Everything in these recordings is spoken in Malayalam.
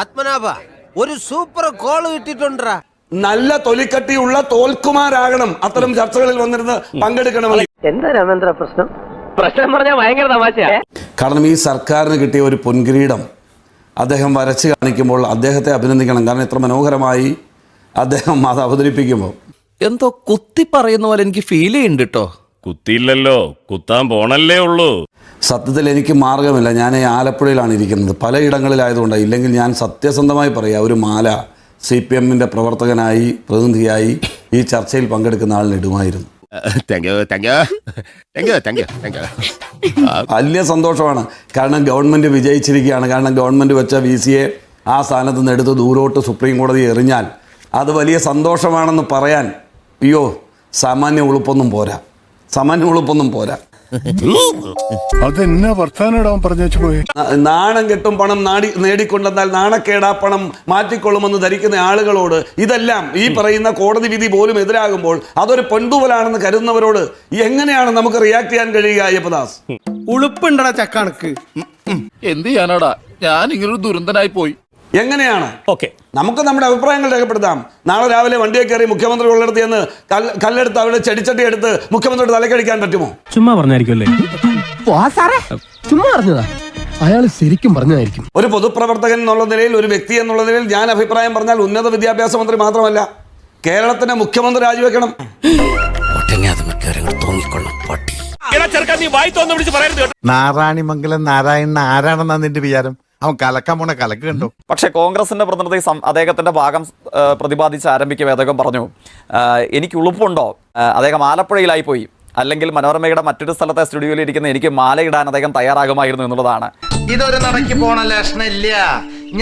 പത്മനാഭ ഒരു സൂപ്പർ കോൾ കിട്ടിട്ടുണ്ടാ നല്ല തൊലിക്കട്ടിയുള്ള തോൽക്കുമാരാകണം അത്തരം ചർച്ചകളിൽ വന്നിരുന്ന് പങ്കെടുക്കണമെന്ന് എന്താ രാമേന്ദ്ര പ്രശ്നം? പ്രശ്നം പറഞ്ഞാൽ ഭയങ്കര തമാശയാ. കാരണം ഈ സർക്കാരിന് കിട്ടിയ ഒരു പൊൻകിരീടം അദ്ദേഹം വരച്ച് കാണിക്കുമ്പോൾ അദ്ദേഹത്തെ അഭിനന്ദിക്കണം. കാരണം ഇത്ര മനോഹരമായി അദ്ദേഹം അത് അവതരിപ്പിക്കുമ്പോൾ എന്തോ കുത്തി പറയുന്ന പോലെ എനിക്ക് ഫീൽ ചെയ്യുന്നുണ്ട് കേട്ടോ കുത്തിയില്ലല്ലോ. കുത്താൻ പോണല്ലേ ഉള്ളൂ. സത്യത്തിൽ എനിക്ക് മാർഗമില്ല. ഞാൻ ഈ ആലപ്പുഴയിലാണ് ഇരിക്കുന്നത്. പലയിടങ്ങളിലായതുകൊണ്ട് ഇല്ലെങ്കിൽ ഞാൻ സത്യസന്ധമായി പറയാം ഒരു മാല സി പി എമ്മിന്റെ പ്രവർത്തകനായി പ്രതിനിധിയായി ഈ ചർച്ചയിൽ പങ്കെടുക്കുന്ന ആളിന് ഇടുമായിരുന്നു. വലിയ സന്തോഷമാണ്. കാരണം ഗവൺമെന്റ് വിജയിച്ചിരിക്കുകയാണ്. കാരണം ഗവൺമെന്റ് വെച്ച വി സിയെ ആ സ്ഥാനത്ത് നിന്ന് എടുത്ത് ദൂരോട്ട് സുപ്രീം കോടതി എറിഞ്ഞാൽ അത് വലിയ സന്തോഷമാണെന്ന് പറയാൻ അയ്യോ സാമാന്യ ഉളുപ്പൊന്നും പോരാ. സാമാന്യ ഉളുപ്പൊന്നും പോരാ. അതെന്നാ വർത്താനം പറഞ്ഞു വെച്ചു പോയി? നാണം കെട്ടും പണം നാടി നേടിക്കൊണ്ടെന്നാൽ നാണക്കേടാ പണം മാറ്റിക്കൊള്ളുമെന്ന് ധരിക്കുന്ന ആളുകളോട് ഇതെല്ലാം ഈ പറയുന്ന കോടതി വിധി പോലും എതിരാകുമ്പോൾ അതൊരു പെൺതുവലാണെന്ന് കരുതുന്നവരോട് എങ്ങനെയാണ് നമുക്ക് റിയാക്ട് ചെയ്യാൻ കഴിയുക അയ്യപ്പദാസ്? ഉളുപ്പുണ്ടടാ ചക്കണക്ക്. എന്ത് ചെയ്യാനാടാ? ഞാൻ ഇങ്ങനൊരു ദുരന്തനായി പോയി. എങ്ങനെയാണ്? ഓക്കെ. നമുക്ക് നമ്മുടെ അഭിപ്രായങ്ങൾ രേഖപ്പെടുത്താം. നാളെ രാവിലെ വണ്ടിയെ കയറി മുഖ്യമന്ത്രി ഉള്ളിടത്ത് എന്ന് കല്ലെടുത്ത് അവിടെ ചെടിച്ചട്ടി എടുത്ത് മുഖ്യമന്ത്രിയുടെ തലക്കടിക്കാൻ പറ്റുമോ? ചുമ്മാ പറഞ്ഞായിരിക്കുമല്ലേ? ചുമ്മാ പറഞ്ഞതാ. അയാൾ ശരിക്കും പറഞ്ഞതായിരിക്കും. ഒരു പൊതുപ്രവർത്തകൻ എന്നുള്ള നിലയിൽ ഒരു വ്യക്തി എന്നുള്ള നിലയിൽ ഞാൻ അഭിപ്രായം പറഞ്ഞാൽ ഉന്നത വിദ്യാഭ്യാസ മന്ത്രി മാത്രമല്ല കേരളത്തിന്റെ മുഖ്യമന്ത്രി രാജിവെക്കണം. നാരായണി മംഗലം നാരായണിമംഗലം നാരായണൻ ആരാണെന്നാ നിന്റെ വിചാരം? അവൻ കലക്കാൻ പോണ കലക്ക് കണ്ടോ. പക്ഷേ കോൺഗ്രസിന്റെ പ്രതിനിധി അദ്ദേഹത്തിന്റെ ഭാഗം പ്രതിപാദിച്ച് ആരംഭിക്കുമ്പോൾ അദ്ദേഹം പറഞ്ഞു. എനിക്ക് ഉളുപ്പുണ്ടോ? അദ്ദേഹം ആലപ്പുഴയിലായി പോയി. അല്ലെങ്കിൽ മനോരമയുടെ മറ്റൊരു സ്ഥലത്തെ സ്റ്റുഡിയോയിൽ ഇരിക്കുന്ന എനിക്ക് മാലയിടാൻ അദ്ദേഹം തയ്യാറാകുമായിരുന്നു എന്നുള്ളതാണ്. ഇതൊരു നടക്കി പോണ ലക്ഷണില്ല.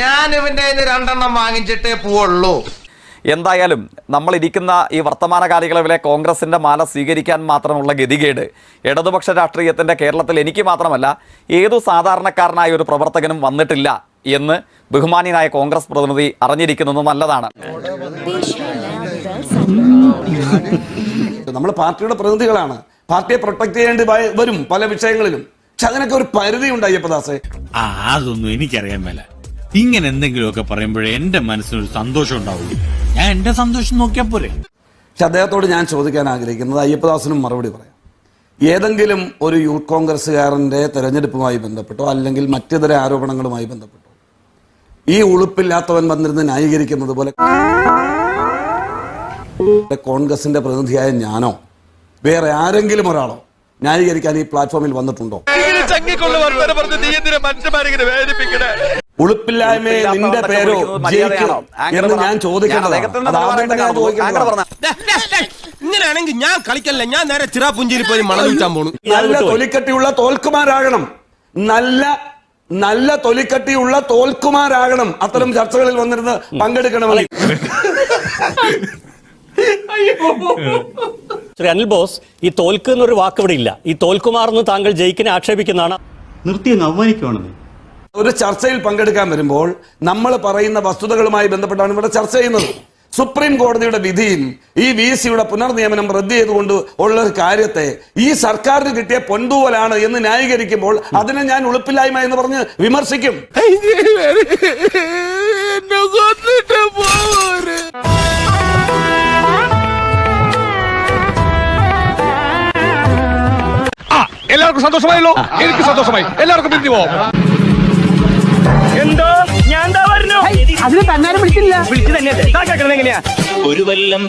ഞാൻ ഇവന്റെ രണ്ടെണ്ണം വാങ്ങിച്ചിട്ടേ പോവുള്ളൂ. എന്തായാലും നമ്മളിരിക്കുന്ന ഈ വർത്തമാന കാലികളവിലെ കോൺഗ്രസിന്റെ മാല സ്വീകരിക്കാൻ മാത്രമുള്ള ഗതികേട് ഇടതുപക്ഷ രാഷ്ട്രീയത്തിന്റെ കേരളത്തിൽ എനിക്ക് മാത്രമല്ല ഏതു സാധാരണക്കാരനായ ഒരു പ്രവർത്തകനും വന്നിട്ടില്ല എന്ന് ബഹുമാനിയനായ കോൺഗ്രസ് പ്രതിനിധി അറിഞ്ഞിരിക്കുന്നത് നല്ലതാണ്. നമ്മൾ പാർട്ടിയുടെ പ്രതിനിധികളാണ്. പാർട്ടിയെ പ്രൊട്ടക്ട് ചെയ്യേണ്ടി വരും പല വിഷയങ്ങളിലും. പക്ഷെ അതിനൊക്കെ ഒരു പരിധി ഉണ്ടായി അയ്യപ്പദാസെ. ആ അതൊന്നും എനിക്കറിയാൻ മേല. ഇങ്ങനെ എന്തെങ്കിലുമൊക്കെ പറയുമ്പോഴേ എന്റെ മനസ്സിനൊരു സന്തോഷം ഉണ്ടാവുള്ളൂ. ഞാൻ എന്റെ സന്തോഷം നോക്കിയാൽ പോരെ. പക്ഷെ അദ്ദേഹത്തോട് ഞാൻ ചോദിക്കാൻ ആഗ്രഹിക്കുന്നത് അയ്യപ്പദാസനും മറുപടി പറയാം. ഏതെങ്കിലും ഒരു യൂത്ത് കോൺഗ്രസ്സുകാരന്റെ തെരഞ്ഞെടുപ്പുമായി ബന്ധപ്പെട്ടോ അല്ലെങ്കിൽ മറ്റിതര ആരോപണങ്ങളുമായി ബന്ധപ്പെട്ടോ ഈ ഉളുപ്പില്ലാത്തവൻ വന്നിരുന്ന് ന്യായീകരിക്കുന്നത് പോലെ കോൺഗ്രസിന്റെ പ്രതിനിധിയായ ഞാനോ വേറെ ആരെങ്കിലും ഒരാളോ ന്യായീകരിക്കാൻ ഈ പ്ലാറ്റ്ഫോമിൽ വന്നിട്ടുണ്ടോ? ഉളുപ്പില്ലായ്മയെ നിന്റെ പേരോ എന്ന് ഞാൻ ഇങ്ങനെയാണെങ്കിൽ ഞാൻ കളിക്കല്ല. ഞാൻ നേരെ ചിറാപുഞ്ചിരി പോയി മണം വിൽക്കാൻ പോണു. നല്ല തൊലിക്കട്ടിയുള്ള തോൽക്കുമാരാകണം. നല്ല നല്ല തൊലിക്കട്ടിയുള്ള തോൽക്കുമാരാകണം. അത്തരം ചർച്ചകളിൽ വന്നിരുന്ന് പങ്കെടുക്കണമെന്ന് ശ്രീ അനിൽ ബോസ് ഈ തോൽക്ക് എന്നൊരു വാക്ക് ഇവിടെ ഇല്ല. ഈ തോൽക്കുമാർ എന്ന് താങ്കൾ ജയിക്കിനെ ആക്ഷേപിക്കുന്നതാണ്. നിർത്തി അങ്ങ് അവമാനിക്കുവാണെന്ന് ഒരു ചർച്ചയിൽ പങ്കെടുക്കാൻ വരുമ്പോൾ നമ്മൾ പറയുന്ന വസ്തുതകളുമായി ബന്ധപ്പെട്ടാണ് ഇവിടെ ചർച്ച ചെയ്യുന്നത്. സുപ്രീം കോടതിയുടെ വിധിയിൽ ഈ വി സിയുടെ പുനർനിയമനം റദ്ദ് ചെയ്തുകൊണ്ട് ഉള്ള ഒരു കാര്യത്തെ ഈ സർക്കാരിന് കിട്ടിയ പൊൻതൂവലാണ് എന്ന് ന്യായീകരിക്കുമ്പോൾ അതിനെ ഞാൻ ഉളുപ്പില്ലായ്മ എന്ന് പറഞ്ഞ് വിമർശിക്കും. എല്ലാവർക്കും സന്തോഷമായല്ലോ. എനിക്ക് സന്തോഷമായി. എല്ലാവർക്കും പിരിഞ്ഞു പോവാം. അതിന് തന്നാലും വിളിച്ചില്ല. വിളിച്ചു തന്നെ ഒരു വല്ലം